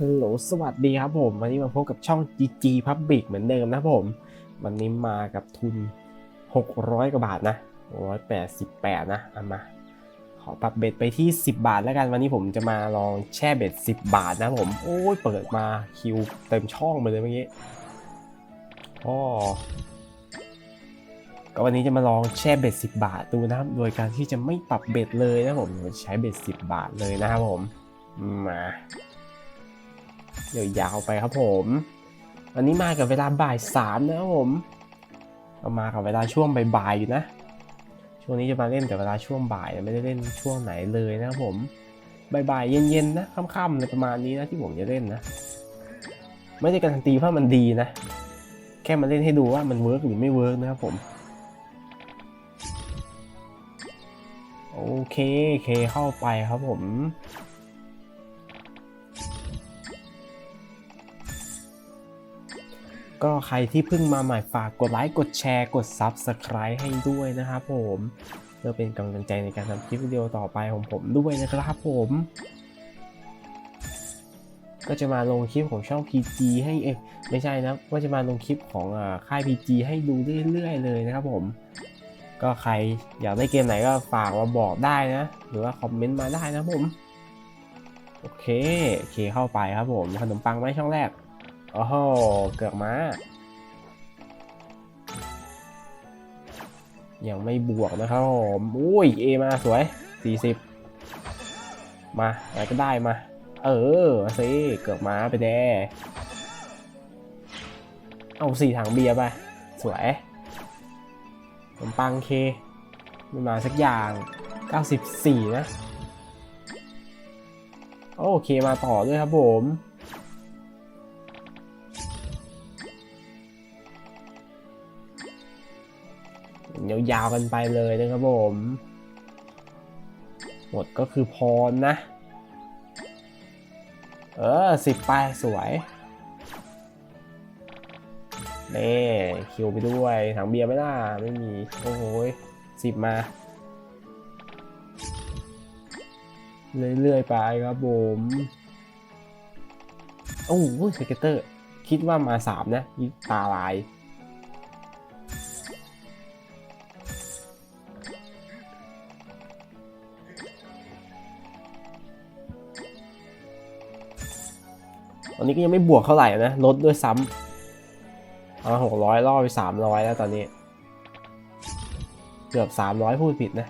ฮัลโหลสวัสดีครับผม วันนี้มาพบกับช่อง GG Public เหมือนเดิมนะผม วันนี้มากับทุน 600 กว่าบาทนะ188 นะเอามา ขอปรับเบ็ดไปที่ 10 บาทแล้วกันวันนี้ผมจะมาลองแช่เบ็ด 10 บาทนะผม โอ้ยเปิดมาคิวเต็มช่องไปเลยเมื่อกี้อ๋อก็วันนี้จะมาลองแช่เบ็ด 10 บาทดูนะครับ โดยการที่จะไม่ปรับเบ็ดเลยนะผมใช้เบ็ด 10 บาทเลยนะครับผมมา ยวยาวไปครับผมวันนี้มากับเวลาบ่ายสามนะครับผมเรามากับเวลาช่วงบ่ายๆอยู่นะ ช่วงนี้จะมาเล่นแต่เวลาช่วงบ่ายไม่ได้เล่นช่วงไหนเลยนะครับผมบ่ายๆเย็นๆนะค่ำๆในประมาณนี้นะที่ผมจะเล่นนะ ไม่ได้การันตีว่ามันดีนะ แค่มาเล่นให้ดูว่ามันเวิร์กหรือไม่เวิร์กนะครับผมโอเคเคเข้าไปครับผม ก็ใครที่เพิ่งมาใหม่ฝากกดไลค์กดแชร์กด Subscribe ให้ด้วยนะครับผมเพื่อเป็นกำลังใจในการทำคลิปวิดีโอต่อไปของผมด้วยนะครับผม ก็จะมาลงคลิปของช่อง PG ให้เอยไม่ใช่นะว่าจะมาลงคลิปของค่าย PG ให้ดูเรื่อยๆเลยนะครับผมก็ใครอยากได้เกมไหนก็ฝากมาบอกได้นะ หรือว่าคอมเมนต์มาได้นะผม โอเค โอเคเข้าไปครับผม ขนมปังไหมช่องแรก โอ้โห เกือบมายังไม่บวกนะครับผมอุ้ย เอมาสวย 40 มาอะไรก็ได้มา เออสิเกือบมาไปแน่เอาสี่ถังเบียร์ไป สวยขนมปังเคไม่มาสักอย่าง 94 นะ โอเคมาต่อด้วยครับผม ยาวๆกันไปเลยนะครับผม หมดก็คือพรนะ เออสิบไปสวยเน่คิวไปด้วยถังเบียร์ไม่น่าไม่มี โอ้โหสิบมาเรื่อยๆไปครับผมโอ้โหสเก็ตเตอร์ คิดว่ามาสามนะตาลาย ตอนนี้ก็ยังไม่บวกเท่าไหร่นะลดด้วยซ้ำเอาหกร้อยล่อไปสามร้อยแล้วตอนนี้ เกือบสามร้อยพูดผิดนะ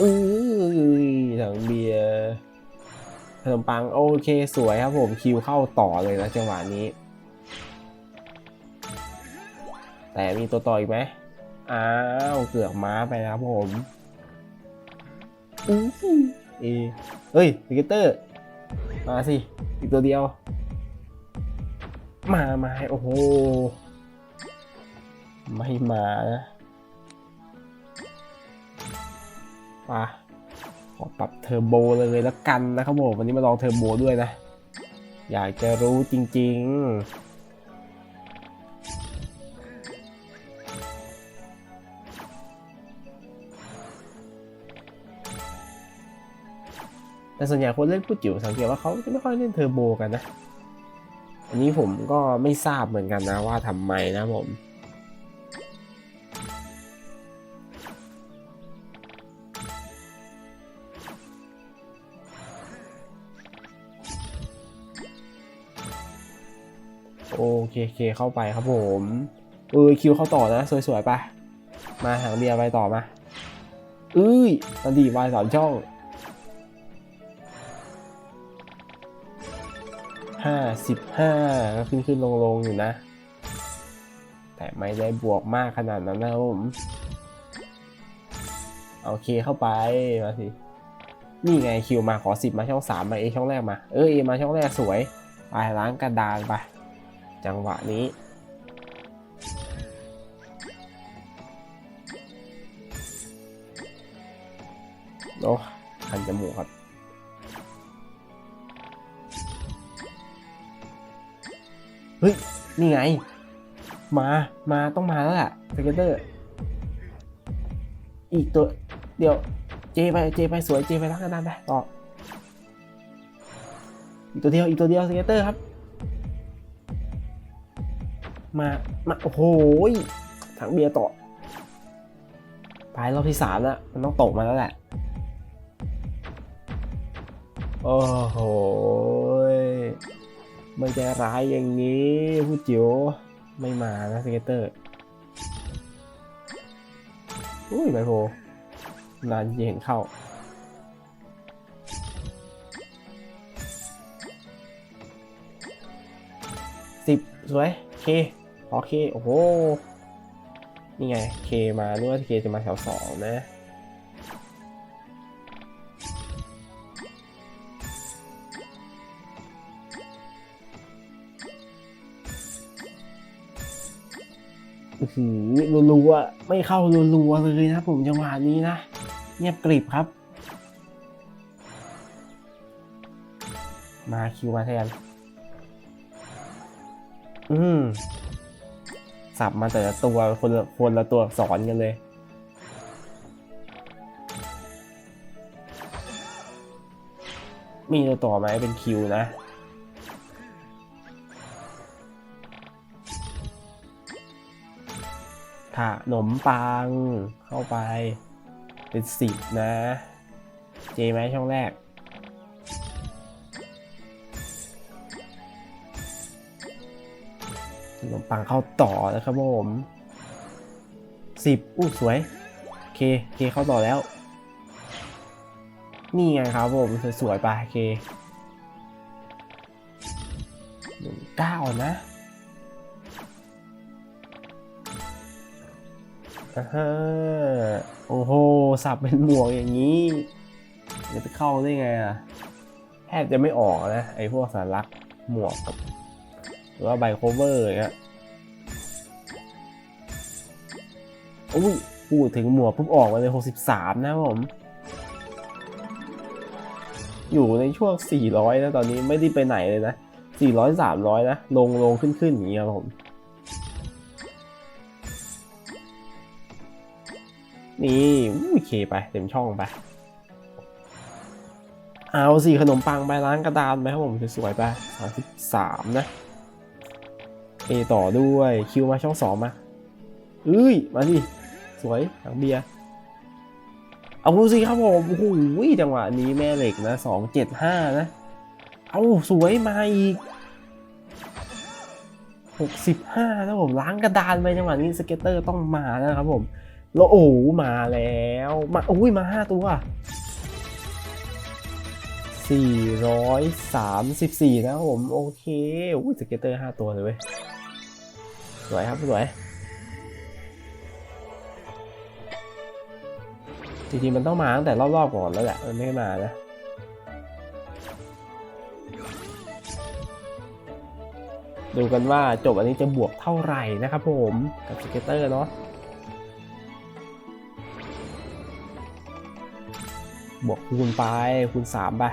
อือถังเบียร์ขนมปังโอเคสวยครับผมคิวเข้าต่อเลยนะจังหวะนี้ แต่มีตัวต่ออีกไหม อ้าวเกือบม้าไปแล้วครับผมอู้หูเอเฮ้ยพิกเตอร์ มาสิ อีกตัวเดียว มามาโอ้โห ไม่มานะมาขอปรับเทอร์โบเลยแล้วกันนะครับผม วันนี้มาลองเทอร์โบด้วยนะ อยากจะรู้จริง ๆ แต่ส่วนใหญ่คนเล่นผู้จิ๋วสังเกตว่าเขาจะไม่ค่อยเล่นเทอร์โบกันนะ อันนี้ผมก็ไม่ทราบเหมือนกันนะว่าทำไมนะผมโอเคเคเข้าไปครับผมเออคิวเข้าต่อนะ สวยๆไป มาหางเบียร์ไปต่อมาเอ้ยตอนดีวายสามช่อง ห้าสิบห้าก็ขึ้นขึ้นลงลงอยู่นะ แต่ไม่ได้บวกมากขนาดนั้นนะผมโอเคเข้าไปมาสินี่ไงคิวมาขอสิบมาช่องสามมาเอช่องแรกมาเออเอมาช่องแรกสวยไปล้างกระดานไป จังหวะนี้โอ้คันจมูกครับ เฮ้ย นี่ไง มา มาต้องมาแล้วแหละสเกตเตอร์ อีกตัว เดี๋ยว เจไป เจไปสวย เจไปล้างกระดานไปต่อ อีกตัวเดียว อีกตัวเดียวสเกตเตอร์ครับ มา มา โอ้โหถังเบียร์ต่อไปรอบที่สามแล้ว มันต้องตกมาแล้วแหละ โอ้โห ไม่ใจร้ายอย่างนี้ผู้จิ๋วไม่มานะสเกตเตอร์ อุ้ยไมโครนานเห็นเข้า สิบสวย เคพอเค โอ้โห นี่ไง เคมานึกว่าเคจะมาแถวสองนะ หือรัวๆไม่เข้ารัวๆเลยนะผมจังหวะนี้นะ เงียบกริบครับ มาคิวมาแทน อืมสับมาแต่ละตัวคนละคนละตัวสอักษรกันเลย มีตัวต่อไหมเป็นคิวนะ นมปังเข้าไป เป็นสิบนะ เจไหมช่องแรก ขนมปังเข้าต่อนะครับผมสิบอู้สวย เคเคเข้าต่อแล้ว นี่ไงครับผม สวยๆไปเคหนึ่งเก้านะ อ่าโอ้โห สับเป็นหมวกอย่างนี้จะไปเข้าได้ไงอะแทบจะไม่ออกนะไอพวกสารักหมวกกับหรือว่าใบโคเวอร์อย่างเงี้ยอุ้ยพูดถึงหมวกปุ๊บออกมาเลย 63 นะผม อยู่ในช่วง 400 นะ ตอนนี้ไม่ได้ไปไหนเลยนะ 400 300 นะ ลงลงขึ้นขึ้นอย่างเงี้ยครับผม นี่อุ้ยเคไปเต็มช่องไป เอาสิขนมปังไปร้านกระดานไปครับผมสวยๆไปสามสิบสามนะเอต่อด้วยคิวมาช่องสองมาเอ้ยมาสิสวยถังเบียร์เอาสิครับผมโอ้โหจังหวะนี้แม่เหล็กนะสองเจ็ดห้านะ เอาสวยมาอีกหกสิบห้าแล้วผมล้างกระดานไปจังหวะนี้สเก็ตเตอร์ต้องมานะครับผม แล้วโอ้มาแล้วมาอุ้ยมาห้าตัวสี่ร้อยสามสิบสี่นะผมโอเคอุ้ยสเก็ตเตอร์ห้าตัวเลยเว้ยสวยครับสวยจริงๆมันต้องมาตั้งแต่รอบๆก่อนแล้วแหละมันไม่มานะดูกันว่าจบอันนี้จะบวกเท่าไหร่นะครับผมกับสเก็ตเตอร์เนาะ บวกคูณไปคูณสามไป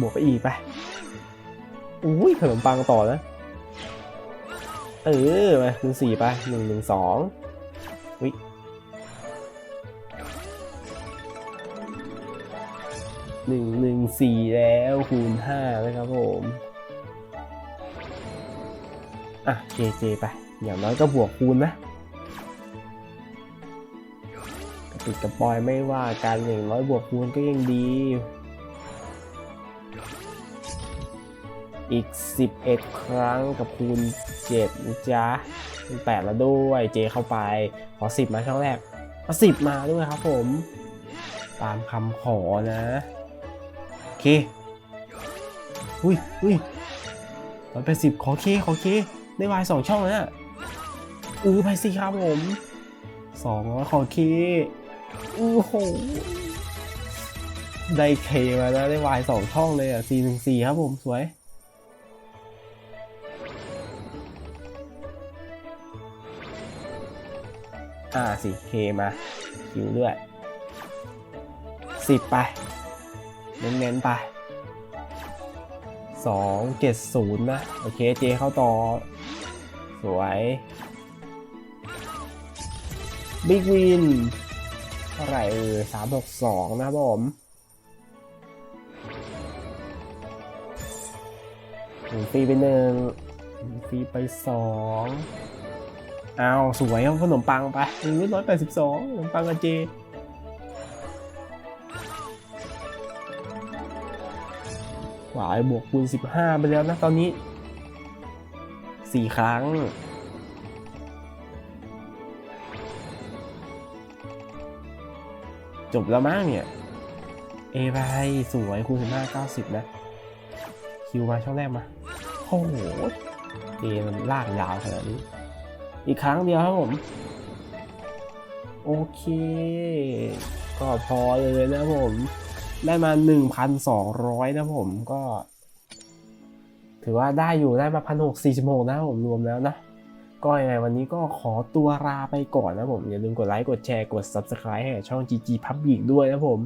บวกไปอีกไปอุ้ยขนมปังต่อนะเออมาคูณสี่ไปหนึ่งหนึ่งสองวิหนึ่งหนึ่งสี่แล้วคูณห้านะครับผมอะเจเจไป อย่างน้อยก็บวกคูณนะ ติดกับปอยไม่ว่าการอย่างน้อยบวกคูณก็ยังดี อีก 11 ครั้งกับคูณ7นะจ๊ะเป็น8แล้วด้วยเจเข้าไป ขอ 10 มาช่องแรกเอา10 มาด้วยครับผม ตามคำขอนะ โอเค อุ้ยอุ้ยตอนไปสิบขอเคขอเคได้วายสองช่องแล้วนะอือไปสิครับผมสองร้อยขอเค โอ้โห ได้เคมาแล้วได้วายสองช่องเลยอะสี่หนึ่งสี่ครับผมสวย อ่าสี่เคมาคิวด้วยสิบไป เน้นๆไปสองเจ็ดศูนย์นะ โอเคเจเข้าต่อ สวย บิ๊กวิน เท่าไหร่เออสามหกสองนะครับผมหนึ่งฟรีไปหนึ่งฟรีไปสองเอาสวยเอาขนมปังไปหนึ่งร้อยแปดสิบสองขนมปังกับเจหวายบวกคูณ15ไปแล้วนะตอนนี้4ครั้ง จบแล้วมั้งเนี่ย เอไปสวยคูณ15 90นะ คิวมาช่องแรกมา โอ้โหเอมันลากยาวขนาดนี้ อีกครั้งเดียวครับผม โอเค ก็พอเลยนะผม ได้มา 1,200 นะผมก็ ถือว่าได้อยู่ได้มา 1,646นะผมรวมแล้วนะ ก็ยังไงวันนี้ก็ขอตัวลาไปก่อนนะผม อย่าลืมกดไลค์ กดแชร์ กด Subscribe ให้ช่อง GG Public ด้วยนะผม